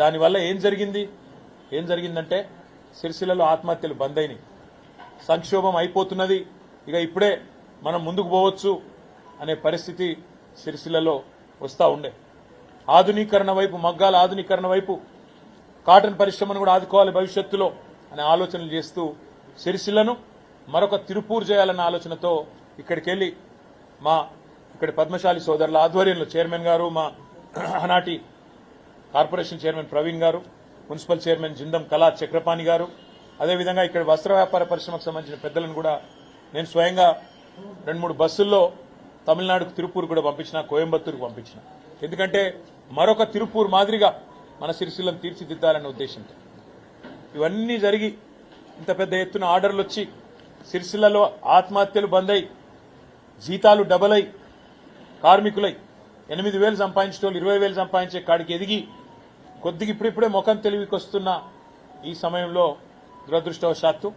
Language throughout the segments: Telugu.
దానివల్ల ఏం జరిగింది? ఏం జరిగిందంటే సిరిసిల్లలో ఆత్మహత్యలు బంద్ అయినాయి సంక్షోభం అయిపోతున్నది. ఇక ఇప్పుడే మనం ముందుకు పోవచ్చు అనే పరిస్థితి సిరిసిల్లలో వస్తూ ఉండే. ఆధునీకరణ వైపు మగ్గాల ఆధునీకరణ వైపు కాటన్ పరిశ్రమను కూడా ఆదుకోవాలి భవిష్యత్తులో అనే ఆలోచనలు చేస్తూ సిరిసిల్లను మరొక తిరుపూర్ చేయాలన్న ఆలోచనతో ఇక్కడికి వెళ్ళి మా ఇక్కడ పద్మశాలి సోదరుల ఆధ్వర్యంలో చైర్మన్ గారు మా ఆనాటి కార్పొరేషన్ చైర్మన్ ప్రవీణ్ గారు మున్సిపల్ చైర్మన్ జిందం కళా చక్రపాణి గారు. అదేవిధంగా ఇక్కడ వస్త్ర వ్యాపార పరిశ్రమకు సంబంధించిన పెద్దలను కూడా నేను స్వయంగా రెండు మూడు బస్సుల్లో తమిళనాడుకు తిరుపూర్ కూడా పంపించిన కోయంబత్తూరుకు పంపించిన. ఎందుకంటే మరొక తిరుపూర్ మాదిరిగా మన సిరిసిల్లను తీర్చిదిద్దాలనే ఉద్దేశంతో. ఇవన్నీ జరిగి ఇంత పెద్ద ఎత్తున ఆర్డర్లు వచ్చి సిరిసిల్లలో ఆత్మహత్యలు బంద్ అయి జీతాలు డబల్ అయి కార్మికులై ఎనిమిది వేలు సంపాదించే వాళ్ళు ఇరవై వేలు సంపాదించే కాడికి ఎదిగి కొద్దిగా ఇప్పుడిప్పుడే ముఖం తెలివికి వస్తున్న ఈ సమయంలో దురదృష్టవశాత్తు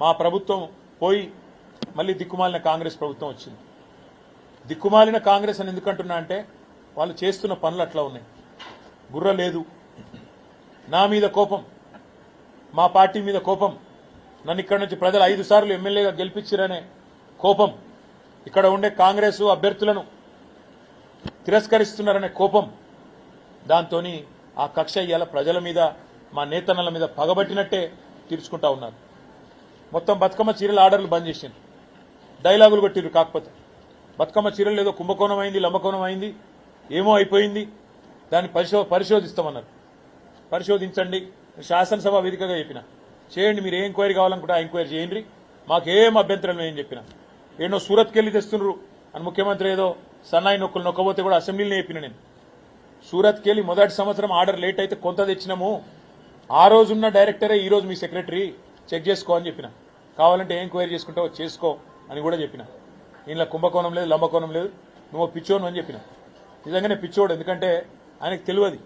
మా ప్రభుత్వం పోయి మళ్ళీ దిక్కుమాలిన కాంగ్రెస్ ప్రభుత్వం వచ్చింది. దిక్కుమాలిన కాంగ్రెస్ అని ఎందుకంటున్నా అంటే వాళ్ళు చేస్తున్న పనులు అట్లా ఉన్నాయి. బుర్ర లేదు. నా మీద కోపం మా పార్టీ మీద కోపం నన్ను ఇక్కడ నుంచి ప్రజలు ఐదు సార్లు ఎమ్మెల్యేగా గెలిపించారనే కోపం ఇక్కడ ఉండే కాంగ్రెస్ అభ్యర్థులను తిరస్కరిస్తున్నారనే కోపం దాంతో ఆ కక్ష ఇవాళ ప్రజల మీద మా నేతన్నల మీద పగబట్టినట్టే తీర్చుకుంటా ఉన్నారు. మొత్తం బతుకమ్మ చీరల ఆర్డర్లు బంద్ చేసిండ్రు. డైలాగులు కొట్టిర్రు కాకపోతే. బతుకమ్మ చీరలు ఏదో కుంభకోణం అయింది లంబకోణం అయింది ఏమో అయిపోయింది. దాన్ని పరిశో పరిశోధిస్తామన్నారు. పరిశోధించండి. శాసనసభ వేదికగా చెప్పిన. చేయండి మీరు ఏ ఎంక్వైరీ కావాలనుకుంటే ఆ ఎంక్వైరీ చేయండి. మాకేం అభ్యంతరం ఏం చెప్పిన. ఏనో సూరత్కి వెళ్ళి తెస్తున్నారు అని ముఖ్యమంత్రి ఏదో సన్నాయి నొక్కులు నొక్కబోతే కూడా అసెంబ్లీలో చెప్పిన నేను. సూరత్కి వెళ్ళి మొదటి సంవత్సరం ఆర్డర్ లేట్ అయితే కొంత తెచ్చినాము. ఆ రోజున్న డైరెక్టరే ఈరోజు మీ సెక్రటరీ. చెక్ చేసుకో అని చెప్పిన. కావాలంటే ఏం ఎంక్వైరీ చేసుకుంటావో చేసుకో అని కూడా చెప్పిన. ఇంట్లో కుంభకోణం లేదు లంబకోణం లేదు. నువ్వు పిచ్చోను అని చెప్పిన. నిజంగానే పిచ్చోడు ఎందుకంటే ఆయనకు తెలియదు.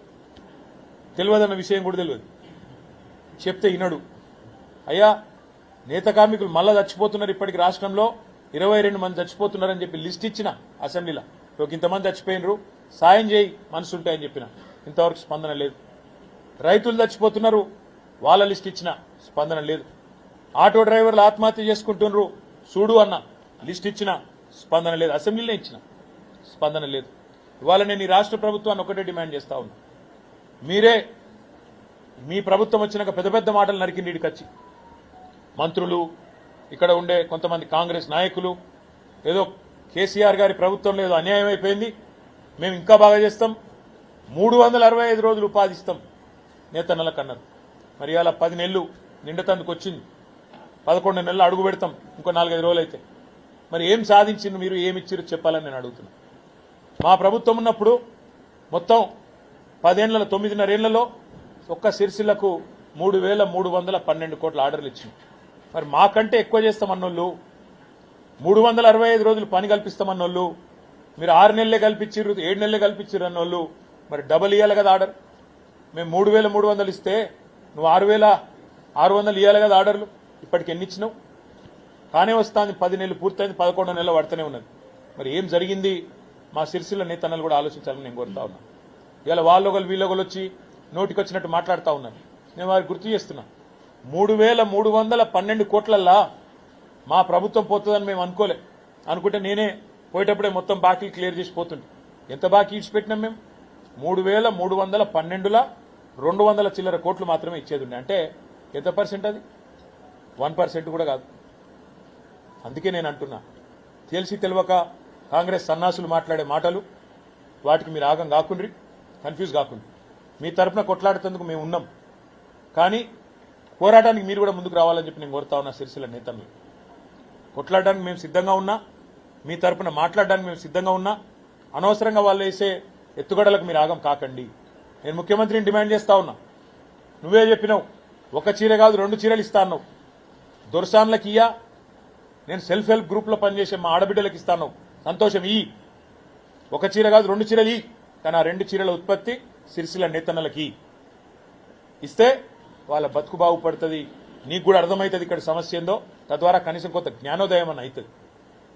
తెలియదన్న విషయం కూడా తెలియదు. చెప్తే వినడు. అయ్యా నేత కార్మికులు మళ్ళా చచ్చిపోతున్నారు ఇప్పటికి రాష్ట్రంలో. ఇరవై రెండు మంది చచ్చిపోతున్నారని చెప్పి లిస్ట్ ఇచ్చిన అసెంబ్లీలో. ఇంతమంది చచ్చిపోయినరు. సాయం చేయి మనసు ఉంటాయని చెప్పిన. ఇంతవరకు స్పందన లేదు. రైతులు చచ్చిపోతున్నారు. వాళ్ళ లిస్ట్ ఇచ్చిన స్పందన లేదు. ఆటో డ్రైవర్లు ఆత్మహత్య చేసుకుంటున్నారు. చూడు అన్న లిస్ట్ ఇచ్చిన స్పందన లేదు. అసెంబ్లీలో ఇచ్చిన స్పందన లేదు. ఇవాళ నేను ఈ రాష్ట్ర ప్రభుత్వాన్ని ఒకటే డిమాండ్ చేస్తా ఉన్నా. మీరే మీ ప్రభుత్వం వచ్చినాక పెద్ద పెద్ద మాటలు నరికింది ఇడికొచ్చి వచ్చి మంత్రులు ఇక్కడ ఉండే కొంతమంది కాంగ్రెస్ నాయకులు ఏదో కేసీఆర్ గారి ప్రభుత్వంలో ఏదో అన్యాయం అయిపోయింది మేము ఇంకా బాగా చేస్తాం. మూడు వందల అరవై ఐదు రోజులు ఉపాధి ఇస్తాం. నేతన్నలకు అన్నారు మరి అలా పది నెలలు నిండతందుకు వచ్చింది పదకొండు నెలలు అడుగు పెడతాం. ఇంకో నాలుగైదు రోజులు అయితే మరి ఏం సాధించింది మీరు? ఏమి ఇచ్చిరు చెప్పాలని నేను అడుగుతున్నా. మా ప్రభుత్వం ఉన్నప్పుడు మొత్తం పదేళ్ళ తొమ్మిదిన్నరేళ్ళలో ఒక్క సిరిసిల్లకు మూడు వేల మూడు వందల పన్నెండు కోట్ల ఆర్డర్లు ఇచ్చింది మరి మాకంటే ఎక్కువ చేస్తామన్నోళ్ళు మూడు వందల అరవై ఐదు రోజులు పని కల్పిస్తామన్నోళ్ళు మీరు ఆరు నెలలే కల్పించారు ఏడు నెలలే కల్పించారు అన్న వాళ్ళు. మరి డబల్ ఇవ్వాలి కదా ఆర్డర్. మేము మూడు వేల మూడు వందలు ఇస్తే నువ్వు ఆరు వేల ఆరు వందలు ఇవ్వాలి కదా ఆర్డర్లు. ఇప్పటికి ఎన్ని ఇచ్చినావు? కానే వస్తాను పది నెలలు పూర్తయింది పదకొండు నెలలు పడుతూనే ఉన్నది. మరి ఏం జరిగింది? మా సిరిసిల్ల నేతన్నలు కూడా ఆలోచించాలని నేను కోరుతా ఉన్నా. ఇలా వాళ్ళొకరు వీళ్ళొకరు వచ్చి నోటికి వచ్చినట్టు మాట్లాడుతూ ఉన్నాను నేను వారికి గుర్తు చేస్తున్నా. మూడు వేల మూడు వందల పన్నెండు కోట్లల్లా మా ప్రభుత్వం పోతుందని మేము అనుకోలే. అనుకుంటే నేనే పోయేటప్పుడే మొత్తం బాకీలు క్లియర్ చేసి పోతుండే. ఎంత బాకీ ఇచ్చిపెట్టినాం మేము? మూడు వేల మూడు వందల పన్నెండుల రెండు వందల చిల్లర కోట్లు మాత్రమే ఇచ్చేది ఉండే అంటే ఎంత పర్సెంట్ అది? వన్ పర్సెంట్ కూడా కాదు. అందుకే నేను అంటున్నా. తెలిసి తెలియక కాంగ్రెస్ సన్నాసులు మాట్లాడే మాటలు వాటికి మీరు ఆగం కాకుండ్రి కన్ఫ్యూజ్ కాకుండ్రి. మీ తరపున కొట్లాడుతందుకు మేము ఉన్నాం. కానీ పోరాటానికి మీరు కూడా ముందుకు రావాలని చెప్పి నేను కోరుతా ఉన్నా సిరిసిల్ల నేతలు కొట్లాడడానికి మేము సిద్ధంగా ఉన్నా. మీ తరపున మాట్లాడడానికి మేము సిద్ధంగా ఉన్నా అనవసరంగా వాళ్ళు వేసే ఎత్తుగడలకు మీరు ఆగం కాకండి. నేను ముఖ్యమంత్రిని డిమాండ్ చేస్తా ఉన్నా. నువ్వే చెప్పినావు ఒక చీర కాదు రెండు చీరలు ఇస్తా అన్నావు. దొరసాన్లకి ఇయ్యా నేను సెల్ఫ్ హెల్ప్ గ్రూప్లో పనిచేసే మా ఆడబిడ్డలకు ఇస్తాను సంతోషం ఈ ఒక చీర కాదు రెండు చీరలు ఈ కానీ ఆ రెండు చీరల ఉత్పత్తి సిరిసిల నేతన్నలకి ఇస్తే వాళ్ళ బతుకు బాగుపడుతుంది. నీకు కూడా అర్థమవుతుంది ఇక్కడ సమస్య ఏందో. తద్వారా కనీసం కొంత జ్ఞానోదయం అని అవుతుంది.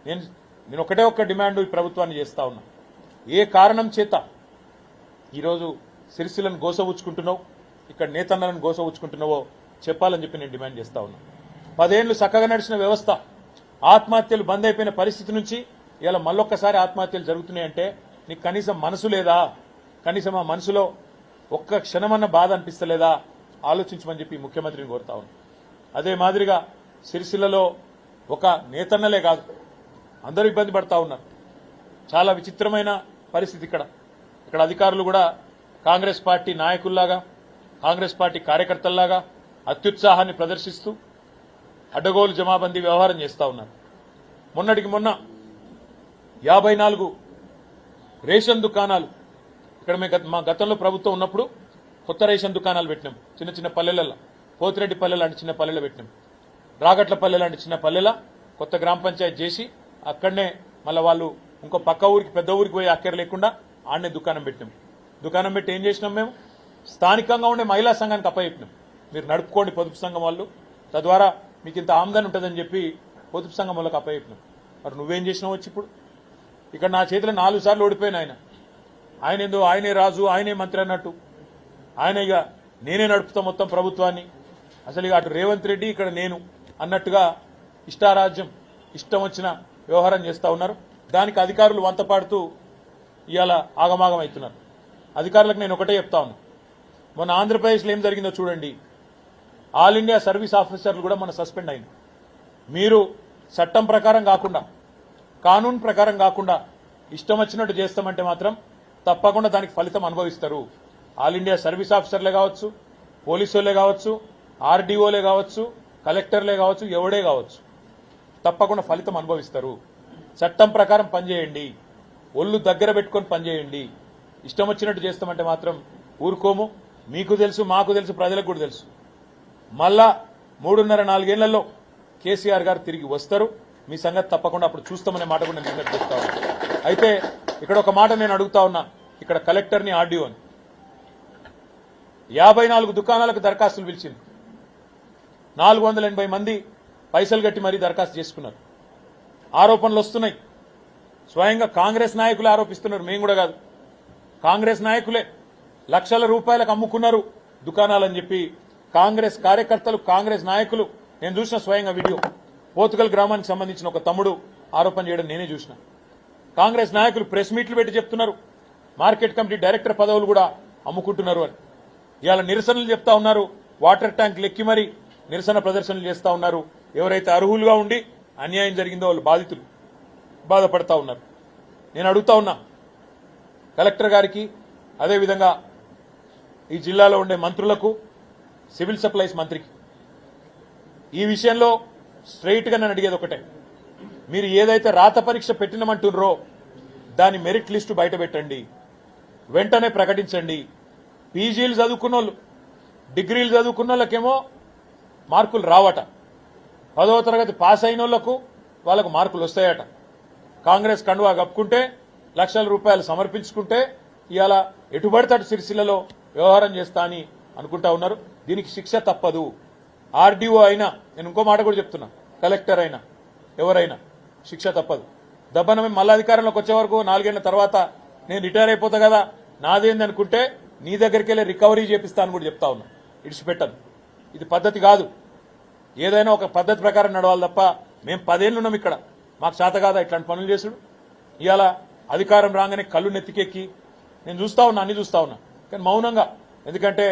నేను నేను ఒకటే ఒక్క డిమాండ్ ఈ ప్రభుత్వాన్ని చేస్తా ఉన్నా. ఏ కారణం చేత ఈరోజు సిరిసిల్లను గోసవుచ్చుకుంటున్నావు ఇక్కడ నేతన్నలను గోసవుచ్చుకుంటున్నావో చెప్పాలని చెప్పి నేను డిమాండ్ చేస్తా ఉన్నా. పదేళ్ళు చక్కగా నడిచిన వ్యవస్థ ఆత్మహత్యలు బంద్ అయిపోయిన పరిస్థితి నుంచి ఇలా మళ్ళొక్కసారి ఆత్మహత్యలు జరుగుతున్నాయంటే నీకు కనీసం మనసు లేదా? కనీసం ఆ మనసులో ఒక్క క్షణమన్న బాధ అనిపిస్తలేదా? ఆలోచించమని చెప్పి ముఖ్యమంత్రిని కోరుతా ఉన్నా. అదే మాదిరిగా సిరిసిల్లలో ఒక నేతన్నలే కాదు అందరూ ఇబ్బంది పడతా ఉన్నారు. చాలా విచిత్రమైన పరిస్థితి ఇక్కడ. ఇక్కడ అధికారులు కూడా కాంగ్రెస్ పార్టీ నాయకుల్లాగా కాంగ్రెస్ పార్టీ కార్యకర్తల్లాగా అత్యుత్సాహాన్ని ప్రదర్శిస్తూ అడ్డగోలు జమాబందీ వ్యవహారం చేస్తా ఉన్నారు. మొన్నటికి మొన్న యాభై నాలుగు రేషన్ దుకాణాలు ఇక్కడ మేము గత- మా గతంలో ప్రభుత్వం ఉన్నప్పుడు కొత్త రేషన్ దుకాణాలు పెట్టినాం. చిన్న చిన్న పల్లెలలో పోతిరెడ్డి పల్లె లాంటి చిన్న పల్లెలు పెట్టినాం. రాగట్ల పల్లె లాంటి చిన్న పల్లెల కొత్త గ్రామ పంచాయతీ చేసి అక్కడనే మళ్ళీ వాళ్ళు ఇంకో పక్క ఊరికి పెద్ద ఊరికి పోయి అక్కర లేకుండా ఆడనే దుకాణం పెట్టినాం. దుకాణం పెట్టి ఏం చేసినాం మేము? స్థానికంగా ఉండే మహిళా సంఘానికి అప్పచెప్పినాం. మీరు నడుపుకోండి పొదుపు సంఘం వాళ్ళు. తద్వారా మీకు ఇంత ఆమ్దాని ఉంటుందని చెప్పి పొదుపు సంఘం వాళ్ళకి అప్పచెప్పినాం. మరి నువ్వేం చేసినావు వచ్చి ఇప్పుడు? ఇక్కడ నా చేతిలో నాలుగు సార్లు ఓడిపోయిన ఆయన. ఆయన ఏందో ఆయనే రాజు ఆయనే మంత్రి అన్నట్టు. ఆయన ఇక నేనే నడుపుతా మొత్తం ప్రభుత్వాన్ని. అసలు ఇక అటు రేవంత్ రెడ్డి ఇక్కడ నేను అన్నట్టుగా ఇష్టారాజ్యం ఇష్టం వచ్చిన వ్యవహారం చేస్తూ ఉన్నారు. దానికి అధికారులు వంతపాడుతూ ఇవాళ ఆగమాగం అవుతున్నారు అధికారులకు నేను ఒకటే చెప్తా ఉన్నా. మొన్న ఆంధ్రప్రదేశ్లో ఏం జరిగిందో చూడండి. ఆల్ ఇండియా సర్వీస్ ఆఫీసర్లు కూడా మన సస్పెండ్ అయింది మీరు చట్టం ప్రకారం కాకుండా కానూన్ ప్రకారం కాకుండా ఇష్టం వచ్చినట్టు చేస్తామంటే మాత్రం తప్పకుండా దానికి ఫలితం అనుభవిస్తారు. ఆల్ ఇండియా సర్వీస్ ఆఫీసర్లే కావచ్చు పోలీసులే కావచ్చు ఆర్డీఓలే కావచ్చు కలెక్టర్లే కావచ్చు ఎవడే కావచ్చు. తప్పకుండా ఫలితం అనుభవిస్తారు. చట్టం ప్రకారం పనిచేయండి. ఒళ్ళు దగ్గర పెట్టుకొని పనిచేయండి. ఇష్టం వచ్చినట్టు చేస్తామంటే మాత్రం ఊరుకోము. మీకు తెలుసు మాకు తెలుసు ప్రజలకు కూడా తెలుసు. మళ్ళా మూడున్నర నాలుగేళ్ళలో కేసీఆర్ గారు తిరిగి వస్తారు. మీ సంగతి తప్పకుండా అప్పుడు చూస్తామనే మాట కూడా నేను చెప్తా ఉన్నా. అయితే ఇక్కడ ఒక మాట నేను అడుగుతా ఉన్నా. ఇక్కడ కలెక్టర్ని ఆర్డీఓని యాభై నాలుగు దుకాణాలకు దరఖాస్తులు పిలిచింది. నాలుగు వందల ఎనభై మంది పైసలు కట్టి మరీ దరఖాస్తు చేసుకున్నారు. ఆరోపణలు వస్తున్నాయి. స్వయంగా కాంగ్రెస్ నాయకులు ఆరోపిస్తున్నారు. మేము కూడా కాదు. కాంగ్రెస్ నాయకులే లక్షల రూపాయలకు అమ్ముకున్నారు దుకాణాలని చెప్పి కాంగ్రెస్ కార్యకర్తలు కాంగ్రెస్ నాయకులు. నేను చూసిన స్వయంగా వీడియో. పోతుగల్ గ్రామానికి సంబంధించిన ఒక తమ్ముడు ఆరోపణ చేయడం నేనే చూసిన. కాంగ్రెస్ నాయకులు ప్రెస్ మీట్లు పెట్టి చెప్తున్నారు. మార్కెట్ కమిటీ డైరెక్టర్ పదవులు కూడా అమ్ముకుంటున్నారు అని. ఇవాళ నిరసనలు చెప్తా ఉన్నారు. వాటర్ ట్యాంక్ లెక్కి మరీ నిరసన ప్రదర్శనలు చేస్తా ఉన్నారు. ఎవరైతే అర్హులుగా ఉండి అన్యాయం జరిగిందో వాళ్ళు బాధితులు బాధపడతా ఉన్నారు. నేను అడుగుతా ఉన్నా కలెక్టర్ గారికి అదేవిధంగా ఈ జిల్లాలో ఉండే మంత్రులకు సివిల్ సప్లైస్ మంత్రికి. ఈ విషయంలో స్ట్రైట్గా నేను అడిగేది ఒకటే. మీరు ఏదైతే రాత పరీక్ష పెట్టినమంటున్నారో దాని మెరిట్ లిస్టు బయట పెట్టండి. వెంటనే ప్రకటించండి. పీజీలు చదువుకున్న వాళ్ళు డిగ్రీలు చదువుకున్న వాళ్ళకేమో మార్కులు రావట. పదవ తరగతి పాస్ అయిన వాళ్ళకు వాళ్ళకు మార్కులు వస్తాయట. కాంగ్రెస్ కండువా కప్పుకుంటే లక్షల రూపాయలు సమర్పించుకుంటే ఇవాళ ఎటుబడితే సిరిసిల్లలో వ్యవహారం చేస్తా అని అనుకుంటా ఉన్నారు. దీనికి శిక్ష తప్పదు. ఆర్డీఓ అయినా నేను ఇంకో మాట కూడా చెప్తున్నా కలెక్టర్ అయినా ఎవరైనా శిక్ష తప్పదు. దబ్బన మేము మళ్ళీ అధికారంలోకి వచ్చే వరకు నాలుగేళ్ళ తర్వాత నేను రిటైర్ అయిపోతా కదా నాదేంది అనుకుంటే నీ దగ్గరికి వెళ్ళి రికవరీ చేపిస్తాను కూడా చెప్తా ఉన్నా. ఇడిచిపెట్టను. ఇది పద్ధతి కాదు. ఏదైనా ఒక పద్ధతి ప్రకారం నడవాలి తప్ప మేము పదేళ్ళు ఉన్నాం ఇక్కడ. మాకు చేత కాదా ఇట్లాంటి పనులు చేసుడు ఇవాళ అధికారం రాగానే కళ్ళు నెత్తికెక్కి నేను చూస్తా ఉన్నా అన్ని చూస్తా ఉన్నా. కానీ మౌనంగా ఎందుకంటే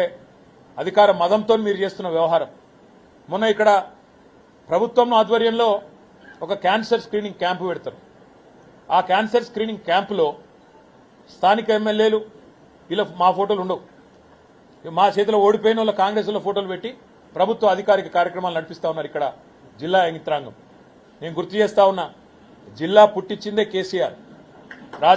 అధికార మదంతో మీరు చేస్తున్న వ్యవహారం. మొన్న ఇక్కడ ప్రభుత్వం ఆధ్వర్యంలో ఒక క్యాన్సర్ స్క్రీనింగ్ క్యాంపు పెడతారు. ఆ క్యాన్సర్ స్క్రీనింగ్ క్యాంపులో స్థానిక ఎమ్మెల్యేలు వీళ్ళ మా ఫోటోలు ఉండవు. మా చేతిలో ఓడిపోయిన వాళ్ళ కాంగ్రెస్లో ఫోటోలు పెట్టి ప్రభుత్వ అధికారిక కార్యక్రమాలు నడిపిస్తూ ఉన్నారు ఇక్కడ జిల్లా యంత్రాంగం. నేను గుర్తు చేస్తా ఉన్నా జిల్లా పుట్టించిందే కేసీఆర్.